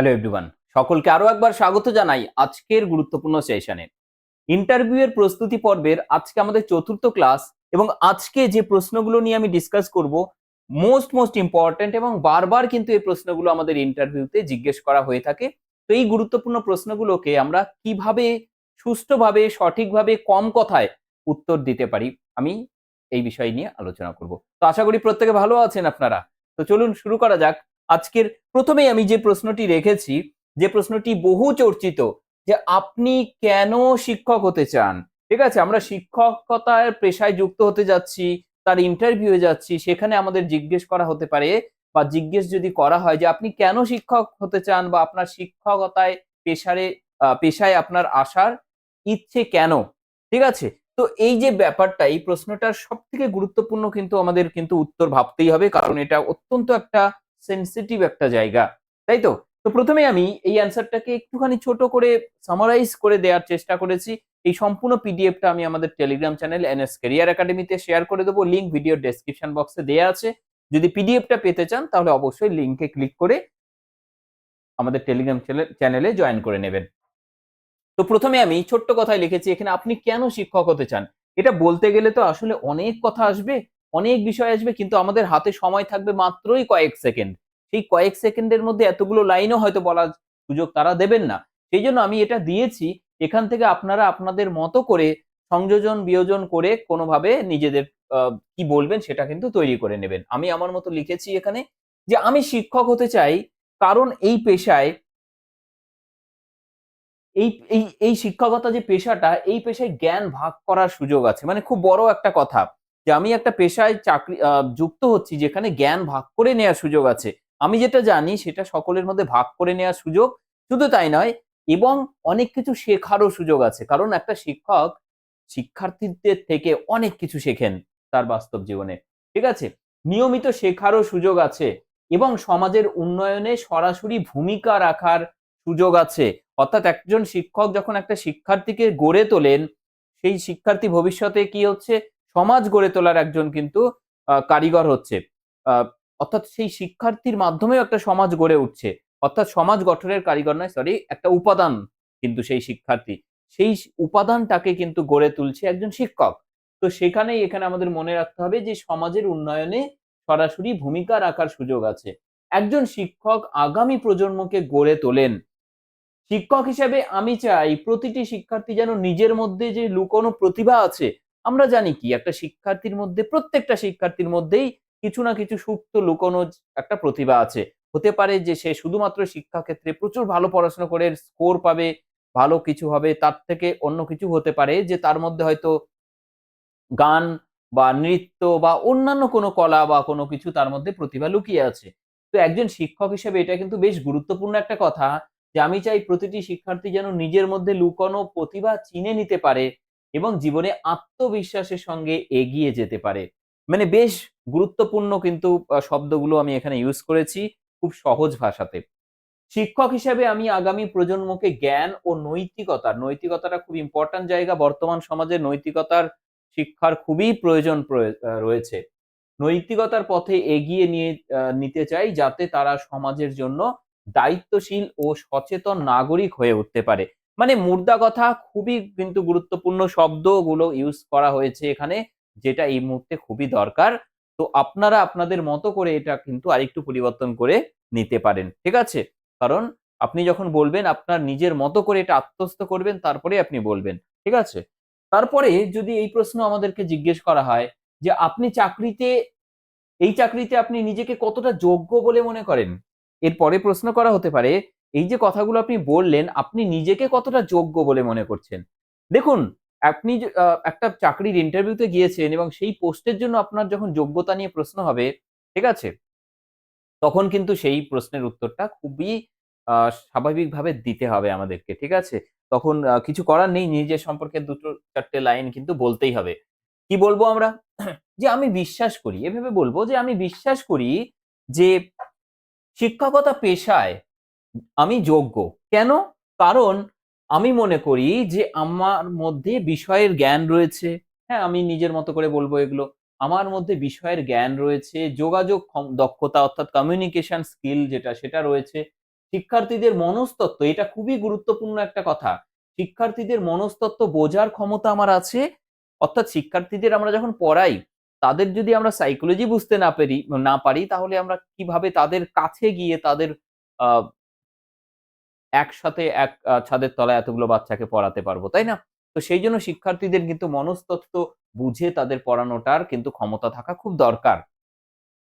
Hello everyone সকলকে আরও একবার স্বাগত জানাই আজকের গুরুত্বপূর্ণ সেশনে ইন্টারভিউ এর প্রস্তুতি পর্বের আজকে আমাদের চতুর্থ ক্লাস এবং আজকে যে প্রশ্নগুলো নিয়ে আমি ডিসকাস করব মোস্ট মোস্ট ইম্পর্ট্যান্ট এবং বারবার কিন্তু এই প্রশ্নগুলো আমাদের ইন্টারভিউতে জিজ্ঞেস করা হয়ে থাকে। তো এই গুরুত্বপূর্ণ প্রশ্নগুলোকে আমরা কীভাবে, সুষ্ঠুভাবে, সঠিকভাবে, কম কথায় উত্তর দিতে পারি, আমি এই বিষয় নিয়ে আলোচনা করব। তো আশা করি প্রত্যেকে ভালো আছেন আপনারা। তো চলুন শুরু করা যাক। আজকের প্রথমেই আমি যে প্রশ্নটি রেখেছি, যে প্রশ্নটি বহু চর্চিত, যে আপনি কেন শিক্ষক হতে চান? ঠিক আছে, আমরা শিক্ষকতার পেশায় যুক্ত হতে যাচ্ছি, তার ইন্টারভিউ যাচ্ছি, সেখানে আমাদের জিজ্ঞেস করা হতে পারে বা জিজ্ঞেস যদি করা হয় যে আপনি কেন শিক্ষক হতে চান বা আপনার শিক্ষকতায় পেশারে পেশায় আপনার আসার ইচ্ছে কেন? ঠিক আছে, তো এই যে ব্যাপারটা, এই প্রশ্নটার সব থেকে গুরুত্বপূর্ণ কিন্তু আমাদের কিন্তু উত্তর ভাবতেই হবে, কারণ এটা অত্যন্ত একটা সেন্সিটিভ একটা জায়গা, তাই তো? তো প্রথমে আমি এই অ্যান্সারটাকে একটুখানি ছোট করে সামারাইজ করে দেওয়ার চেষ্টা করেছি। এই সম্পূর্ণ পিডিএফটা আমি আমাদের টেলিগ্রাম চ্যানেল এনএস ক্যারিয়ার একাডেমিতে শেয়ার করে দেবো। লিঙ্ক ভিডিও ডেসক্রিপশন বক্সে দেওয়া আছে। যদি পিডিএফটা পেতে চান, তাহলে অবশ্যই লিঙ্কে ক্লিক করে আমাদের টেলিগ্রাম চ্যানেলে জয়েন করে নেবেন। তো প্রথমে আমি ছোট্ট কথায় লিখেছি, এখানে আপনি কেন শিক্ষক হতে চান? এটা বলতে গেলে তো আসলে অনেক কথা আসবে। অনেক বিষয় আসবে, কিন্তু আমাদের হাতে সময় থাকবে মাত্রই কয়েক সেকেন্ড। সেই কয়েক সেকেন্ডের মধ্যে এতগুলো লাইনও হয়তো বলার সুযোগ তারা দেবেন না। সেই জন্য আমি এটা দিয়েছি, এখান থেকে আপনারা আপনাদের মতো করে সংযোজন, বিয়োজন করে কোনোভাবে নিজেদের কি বলবেন সেটা কিন্তু তৈরি করে নেবেন। আমি আমার মতো লিখেছি এখানে যে আমি শিক্ষক হতে চাই, কারণ এই পেশায় এই এই শিক্ষকতা যে পেশাটা, এই পেশায় জ্ঞান ভাগ করার সুযোগ আছে। মানে খুব বড় একটা কথা। যে আমি একটা পেশায় চাকরি যুক্ত হচ্ছি যেখানে জ্ঞান ভাগ করে নেওয়ার সুযোগ আছে। আমি যেটা জানি সেটা সকলের মধ্যে ভাগ করে নেওয়ার সুযোগ শুধু তাই নয়, এবং অনেক কিছু শেখারও সুযোগ আছে। কারণ একটা শিক্ষক শিক্ষার্থীদের থেকে অনেক কিছু শেখেন তার বাস্তব জীবনে। ঠিক আছে? নিয়মিত শেখারও সুযোগ আছে, এবং সমাজের উন্নয়নে সরাসরি ভূমিকা রাখার সুযোগ আছে। অর্থাৎ একজন শিক্ষক যখন একটা শিক্ষার্থীকে গড়ে তোলেন, সেই শিক্ষার্থী ভবিষ্যতে কি হচ্ছে? সমাজ গড়ে তোলার একজন কিন্তু কারিগর হচ্ছে। অর্থাৎ সেই শিক্ষার্থীর মাধ্যমেও একটা সমাজ গড়ে উঠছে। অর্থাৎ সমাজ গঠনের কারিগর নয় সরি একটা উপাদান কিন্তু সেই শিক্ষার্থী। সেই উপাদানটাকে কিন্তু গড়ে তুলছে একজন শিক্ষক। তো সেখানেই এখানে আমাদের মনে রাখতে হবে যে সমাজের উন্নয়নে সরাসরি ভূমিকা রাখার সুযোগ আছে। একজন শিক্ষক আগামী প্রজন্মকে গড়ে তোলেন। শিক্ষক হিসেবে আমি চাই প্রতিটি শিক্ষার্থী যেন নিজের মধ্যে যে লুকোনো প্রতিভা আছে আমরা জানি কি, একটা শিক্ষার্থীর মধ্যে, প্রত্যেকটা শিক্ষার্থীর মধ্যেই কিছু না কিছু সুপ্ত লুকোনো একটা প্রতিভা আছে। হতে পারে যে সে শুধুমাত্র শিক্ষা ক্ষেত্রে প্রচুর ভালো পড়াশোনা করে স্কোর পাবে, ভালো কিছু হবে, তার থেকে অন্য কিছু হতে পারে যে তার মধ্যে হয়তো গান বা নৃত্য বা অন্যান্য কোনো কলা বা কোনো কিছু তার মধ্যে প্রতিভা লুকিয়ে আছে। তো একজন শিক্ষক হিসেবে এটা কিন্তু বেশ গুরুত্বপূর্ণ একটা কথা যে আমি চাই প্রতিটি শিক্ষার্থী যেন নিজের মধ্যে লুকানো প্রতিভা চিনে নিতে পারে এবং জীবনে আত্মবিশ্বাসের সঙ্গে এগিয়ে যেতে পারে। মানে বেশ গুরুত্বপূর্ণ কিন্তু শব্দগুলো আমি এখানে ইউজ করেছি খুব সহজ ভাষাতে। শিক্ষক হিসেবে আমি আগামী প্রজন্মকে জ্ঞান ও নৈতিকতা, নৈতিকতাটা খুব ইম্পর্ট্যান্ট জায়গা, বর্তমান সমাজে নৈতিকতার শিক্ষার খুবই প্রয়োজন প্রয়ে- রয়েছে। নৈতিকতার পথে এগিয়ে নিয়ে নিতে চাই যাতে তারা সমাজের জন্য দায়িত্বশীল ও সচেতন নাগরিক হয়ে উঠতে পারে। মানে মুদ্রা কথা খুবই কিন্তু গুরুত্বপূর্ণ শব্দগুলো ইউজ করা হয়েছে এখানে, যেটা এই মুহূর্তে খুবই দরকার। তো আপনারা আপনাদের মতো করে এটা কিন্তু আরেকটু পরিবর্তন করে নিতে পারেন, ঠিক আছে? কারণ আপনি যখন বলবেন আপনার নিজের মতো করে এটা আত্মস্থ করবেন, তারপরে আপনি বলবেন, ঠিক আছে? তারপরে যদি এই প্রশ্ন আমাদেরকে জিজ্ঞেস করা হয় যে আপনি চাকরিতে, এই চাকরিতে আপনি নিজেকে কতটা যোগ্য বলে মনে করেন? এরপরে প্রশ্ন করা হতে পারে এই যে কথাগুলো আপনি বললেন, আপনি নিজেকে কতটা যোগ্য বলে মনে করছেন? দেখুন, আপনি একটা চাকরির ইন্টারভিউতে গিয়েছেন এবং সেই পোস্টের জন্য আপনার যখন যোগ্যতা নিয়ে প্রশ্ন হবে, ঠিক আছে? তখন কিন্তু সেই প্রশ্নের উত্তরটা খুবই স্বাভাবিকভাবে দিতে হবে আমাদেরকে, ঠিক আছে? তখন কিছু করার নেই, নিজের সম্পর্কে দুটো চারটে লাইন কিন্তু বলতেই হবে। কি বলব আমরা? যে আমি বিশ্বাস করি, এভাবে বলব যে আমি বিশ্বাস করি যে শিক্ষকতা পেশায় আমি যোগ্য। কেন? কারণ আমি মনে করি যে আমার মধ্যে বিষয়ের জ্ঞান রয়েছে। হ্যাঁ আমি নিজের মতো করে বলব এগুলো। আমার মধ্যে বিষয়ের জ্ঞান রয়েছে, যোগাযোগ দক্ষতা অর্থাৎ কমিউনিকেশন স্কিল যেটা, সেটা রয়েছে। শিক্ষার্থীদের মনস্তত্ত্ব, এটা খুবই গুরুত্বপূর্ণ একটা কথা। শিক্ষার্থীদের মনস্তত্ত্ব বোঝার ক্ষমতা আমার আছে। অর্থাৎ শিক্ষার্থীদের আমরা যখন পড়াই, তাদের যদি আমরা সাইকোলজি বুঝতে না পারি না পারি, তাহলে আমরা কীভাবে তাদের কাছে গিয়ে তাদের একসাথে এক ছাদের তলায় এতগুলো বাচ্চাকে পড়াতে পারব, তাই না? তো সেই জন্য শিক্ষার্থীদের কিন্তু মনস্তত্ত্ব বুঝে তাদের পড়ানোটার কিন্তু ক্ষমতা থাকা খুব দরকার।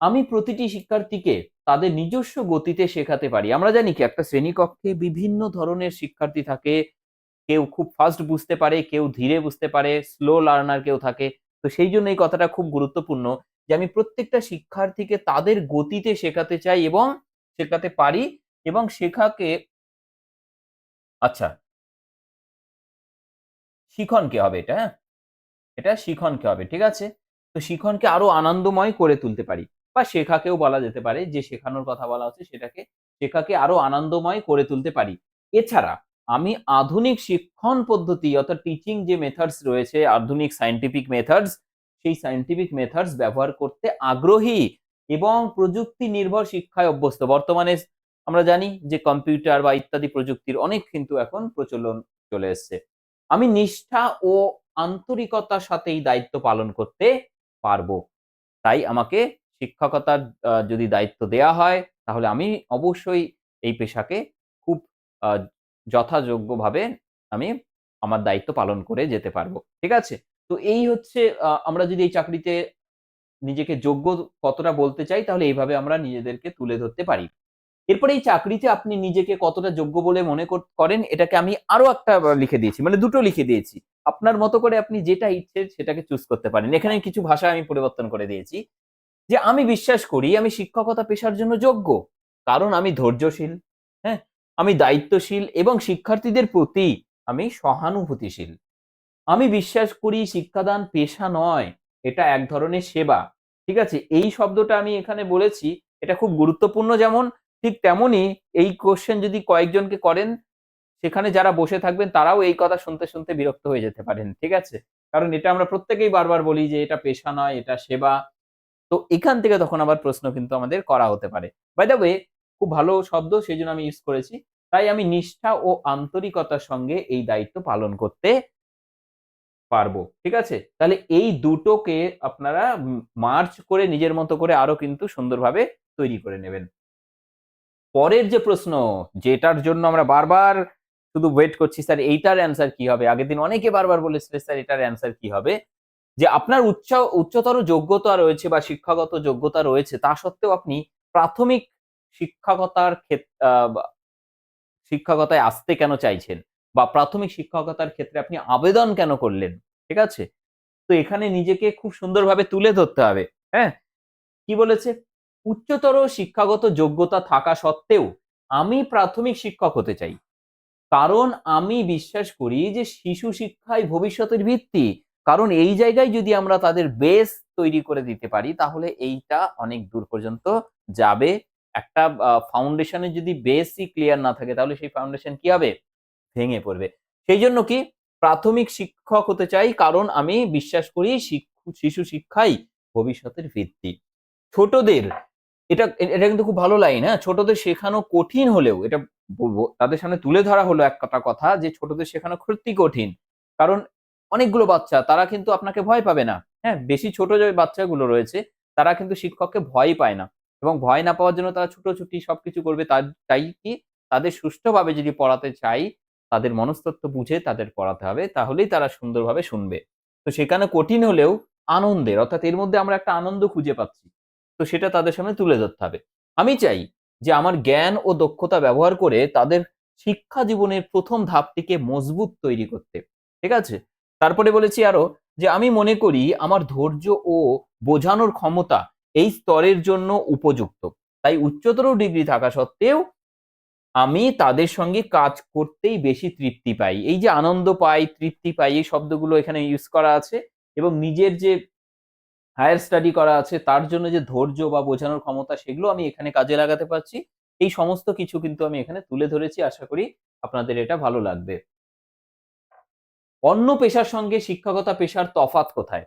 আমি প্রতিটি শিক্ষার্থীকে তাদের নিজস্ব গতিতে শেখাতে পারি। আমরা জানি কি, একটা শ্রেণীকক্ষে বিভিন্ন ধরনের শিক্ষার্থী থাকে, কেউ খুব ফাস্ট বুঝতে পারে, কেউ ধীরে বুঝতে পারে স্লো লার্নার কেউ থাকে। তো সেই জন্য এই কথাটা খুব গুরুত্বপূর্ণ যে আমি প্রত্যেকটা শিক্ষার্থীকে তাদের গতিতে শেখাতে চাই এবং শেখাতে পারি এবং শেখাকে আচ্ছা। শিখনকে হবে এটা হ্যাঁ? এটা শিখনকে হবে, ঠিক আছে? তো শিখনকে আরও আনন্দময় করে তুলতে পারি বা শেখাকেও বলা যেতে পারে, যে শেখানোর কথা বলা হচ্ছে সেটাকে, শেখাকে আরও আনন্দময় করে তুলতে পারি। এছাড়া আমি আধুনিক শিক্ষণ পদ্ধতি অর্থাৎ টিচিং যে মেথডস রয়েছে, আধুনিক সায়েন্টিফিক মেথডস সেই সায়েন্টিফিক মেথডস ব্যবহার করতে আগ্রহী এবং প্রযুক্তি নির্ভর শিক্ষায় অভ্যস্ত। বর্তমানে আমরা জানি যে কম্পিউটার বা ইত্যাদি প্রযুক্তির অনেক কিন্তু এখন প্রচলন চলে এসছে। আমি নিষ্ঠা ও আন্তরিকতার সাথে এই দায়িত্ব পালন করতে পারব। তাই আমাকে শিক্ষকতার যদি দায়িত্ব দেয়া হয়, তাহলে আমি অবশ্যই এই পেশাকে খুব যথাযোগ্যভাবে আমি আমার দায়িত্ব পালন করে যেতে পারব। ঠিক আছে? তো এই হচ্ছে আমরা যদি এই চাকরিতে নিজেকে যোগ্য কতটা বলতে চাই, তাহলে এইভাবে আমরা নিজেদেরকে তুলে ধরতে পারি। এরপরে এই চাকরিতে আপনি নিজেকে কতটা যোগ্য বলে মনে করেন, এটাকে আমি আরও একটা লিখে দিয়েছি। মানে দুটো লিখে দিয়েছি। আপনার মতো করে আপনি যেটা ইচ্ছে সেটাকে চুজ করতে পারেন। এখানে কিছু ভাষা আমি পরিবর্তন করে দিয়েছি। যে আমি বিশ্বাস করি, আমি শিক্ষকতা পেশার জন্য যোগ্য। কারণ আমি ধৈর্যশীল হ্যাঁ? আমি দায়িত্বশীল এবং শিক্ষার্থীদের প্রতি আমি সহানুভূতিশীল। আমি বিশ্বাস করি, শিক্ষাদান পেশা নয়, এটা এক ধরনের সেবা। ঠিক আছে? এই শব্দটা আমি এখানে বলেছি। এটা খুব গুরুত্বপূর্ণ যেমন ঠিক তেমনই এই কোশ্চেন যদি কয়েকজনকে করেন, সেখানে যারা বসে থাকবেন, তারাও এই কথা শুনতে শুনতে বিরক্ত হয়ে যেতে পারেন, ঠিক আছে? কারণ এটা আমরা প্রত্যেকেই বারবার বলি যে এটা পেশা নয়, এটা সেবা। তো এখান থেকে তখন আবার প্রশ্ন কিন্তু আমাদের করা হতে পারে। বাই দ্য ওয়ে খুব ভালো শব্দ সেই জন্য আমি ইউজ করেছি। তাই আমি নিষ্ঠা ও আন্তরিকতার সঙ্গে এই দায়িত্ব পালন করতে পারব, ঠিক আছে? তাহলে এই দুটোকে আপনারা মার্চ করে নিজের মতো করে আরও কিন্তু সুন্দরভাবে তৈরি করে নেবেন। পরের যে প্রশ্ন, যেটার জন্য আমরা বারবার শুধু ওয়েট করছি, স্যার, এইটার অ্যান্সার কি হবে? আগের দিন অনেকে বারবার বলেছিলেন স্যার, এটার অ্যান্সার কি হবে? যে আপনার উচ্চ, উচ্চতর যোগ্যতা রয়েছে বা শিক্ষাগত যোগ্যতা রয়েছে, তা সত্ত্বেও আপনি প্রাথমিক শিক্ষকতার ক্ষেত্রে শিক্ষকতায় আসতে কেন চাইছেন? বা প্রাথমিক শিক্ষকতার ক্ষেত্রে আপনি আবেদন কেন করলেন? ঠিক আছে? তো এখানে নিজেকে খুব সুন্দরভাবে তুলে ধরতে হবে হ্যাঁ? কি বলেছে? উচ্চতর শিক্ষাগত যোগ্যতা থাকা সত্ত্বেও আমি প্রাথমিক শিক্ষক হতে চাই। কারণ আমি বিশ্বাস করি যে শিশু শিক্ষাই ভবিষ্যতের ভিত্তি। কারণ এই জায়গায় যদি আমরা তাদের বেস তৈরি করে দিতে পারি, তাহলে এইটা অনেক দূর পর্যন্ত যাবে। একটা ফাউন্ডেশনের যদি বেসই ক্লিয়ার না থাকে, তাহলে সেই ফাউন্ডেশন কি হবে? ভেঙে পড়বে। সেই জন্য কি? প্রাথমিক শিক্ষক হতে চাই, কারণ আমি বিশ্বাস করি শিশু শিক্ষাই ভবিষ্যতের ভিত্তি। ছোটদের এটা এটা কিন্তু খুব ভালো লাইন হ্যাঁ? ছোটদের শেখানো কঠিন হলেও, এটা বলব, তাদের সামনে তুলে ধরা হলো একটা কথা যে ছোটদের শেখানো সত্যি কঠিন। কারণ অনেকগুলো বাচ্চা, তারা কিন্তু আপনাকে ভয় পাবে না হ্যাঁ? বেশি ছোট যে বাচ্চাগুলো রয়েছে, তারা কিন্তু শিক্ষককে ভয় পায় না। এবং ভয় না পাওয়ার জন্য তারা ছুটোছুটি সবকিছু করবে, তার, তাই কি? তাদের সুষ্ঠুভাবে যদি পড়াতে চাই, তাদের মনস্তত্ত্ব বুঝে তাদের পড়াতে হবে, তাহলেই তারা সুন্দরভাবে শুনবে। তো সেখানে কঠিন হলেও আনন্দের, অর্থাৎ এর মধ্যে আমরা একটা আনন্দ খুঁজে পাচ্ছি। তো সেটা তাদের সামনে তুলে ধরতে হবে। আমি চাই যে আমার জ্ঞান ও দক্ষতা ব্যবহার করে তাদের শিক্ষা জীবনের প্রথম ধাপটিকে মজবুত তৈরি করতে। ঠিক আছে? তারপরে বলেছি আরও যে আমি মনে করি আমার ধৈর্য ও বোঝানোর ক্ষমতা এই স্তরের জন্য উপযুক্ত। তাই উচ্চতর ডিগ্রি থাকা সত্ত্বেও আমি তাদের সঙ্গে কাজ করতেই বেশি তৃপ্তি পাই। এই যে আনন্দ পাই, তৃপ্তি পাই, এই শব্দগুলো এখানে ইউজ করা আছে এবং নিজের যে হায়ার স্টাডি করা আছে, তার জন্য যে ধৈর্য বা বোঝানোর ক্ষমতা, সেগুলো আমি এখানে কাজে লাগাতে পারছি। এই সমস্ত কিছু কিন্তু আমি এখানে তুলে ধরেছি, আশা করি আপনাদের এটা ভালো লাগবে। অন্য পেশার সঙ্গে শিক্ষকতা পেশার তফাৎ কোথায়?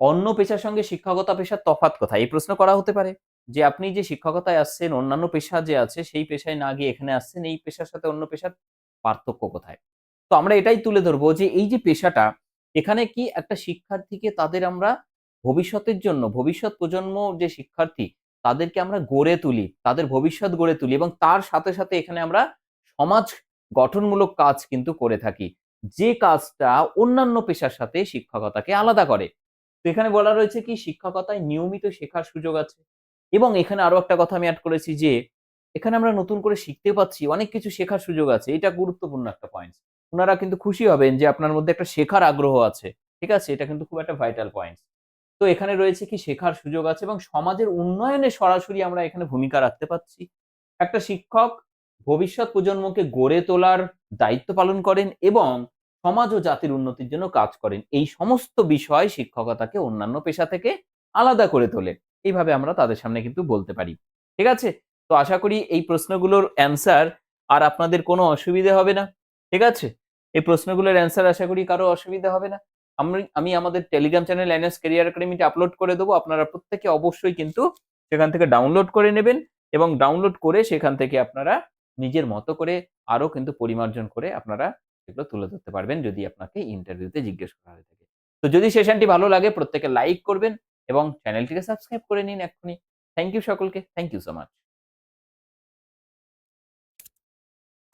অন্য পেশার সঙ্গে শিক্ষকতা পেশার তফাৎ কোথায়? এই প্রশ্ন করা হতে পারে যে আপনি যে শিক্ষকতায় আসছেন, অন্যান্য পেশা যে আছে, সেই পেশায় না গিয়ে এখানে আসছেন, এই পেশার সাথে অন্য পেশার পার্থক্য কোথায়? তো আমরা এটাই তুলে ধরবো যে এই যে পেশাটা, এখানে কি একটা শিক্ষার্থীকে তাদের আমরা ভবিষ্যতের জন্য, ভবিষ্যৎ প্রজন্ম যে শিক্ষার্থী, তাদেরকে আমরা গড়ে তুলি, তাদের ভবিষ্যৎ গড়ে তুলি এবং তার সাথে সাথে এখানে আমরা সমাজ গঠনমূলক কাজ কিন্তু করে থাকি। যে কাজটা অন্যান্য পেশার সাথে শিক্ষকতাকে আলাদা করে। তো এখানে বলা রয়েছে কি, শিক্ষকতায় নিয়মিত শেখার সুযোগ আছে। এবং এখানে আরও একটা কথা আমি অ্যাড করেছি যে, এখানে আমরা নতুন করে শিখতে পাচ্ছি অনেক কিছু শেখার সুযোগ আছে। এটা গুরুত্বপূর্ণ একটা পয়েন্ট ওনারা কিন্তু খুশি হবেন যে আপনার মধ্যে একটা শেখার আগ্রহ আছে। ঠিক আছে? এটা কিন্তু খুব একটা ভাইটাল পয়েন্ট তো এখানে রয়েছে কি শেখার সুযোগ আছে এবং সমাজের উন্নয়নে সরাসরি আমরা এখানে ভূমিকা রাখতে পাচ্ছি একটা শিক্ষক ভবিষ্যৎ প্রজন্মকে গড়ে তোলার দায়িত্ব পালন করেন এবং সমাজ ও জাতির উন্নতির জন্য কাজ করেন। এই সমস্ত বিষয় শিক্ষকতাকে অন্যান্য পেশা থেকে আলাদা করে তোলে। এইভাবে আমরা তাদের সামনে কিন্তু বলতে পারি। ঠিক আছে? তো আশা করি এই প্রশ্নগুলোর অ্যান্সার আর আপনাদের কোনো অসুবিধে হবে না। ঠিক আছে? এই প্রশ্নগুলোর অ্যান্সার আশা করি কারও অসুবিধা হবে না। আমি আমি আমাদের টেলিগ্রাম চ্যানেল এনএস ক্যারিয়ার একাডেমিতে আপলোড করে দেবো। আপনারা প্রত্যেকে অবশ্যই কিন্তু সেখান থেকে ডাউনলোড করে নেবেন এবং ডাউনলোড করে সেখান থেকে আপনারা নিজের মতো করে আরও কিন্তু পরিমার্জন করে আপনারা সেগুলো তুলে ধরতে পারবেন যদি আপনাকে ইন্টারভিউতে জিজ্ঞেস করা হয়ে থাকে। তো যদি সেশনটি ভালো লাগে, প্রত্যেকে লাইক করবেন এবং চ্যানেলটিকে সাবস্ক্রাইব করে নিন এক্ষুনি। থ্যাংক ইউ সকলকে। Thank you so much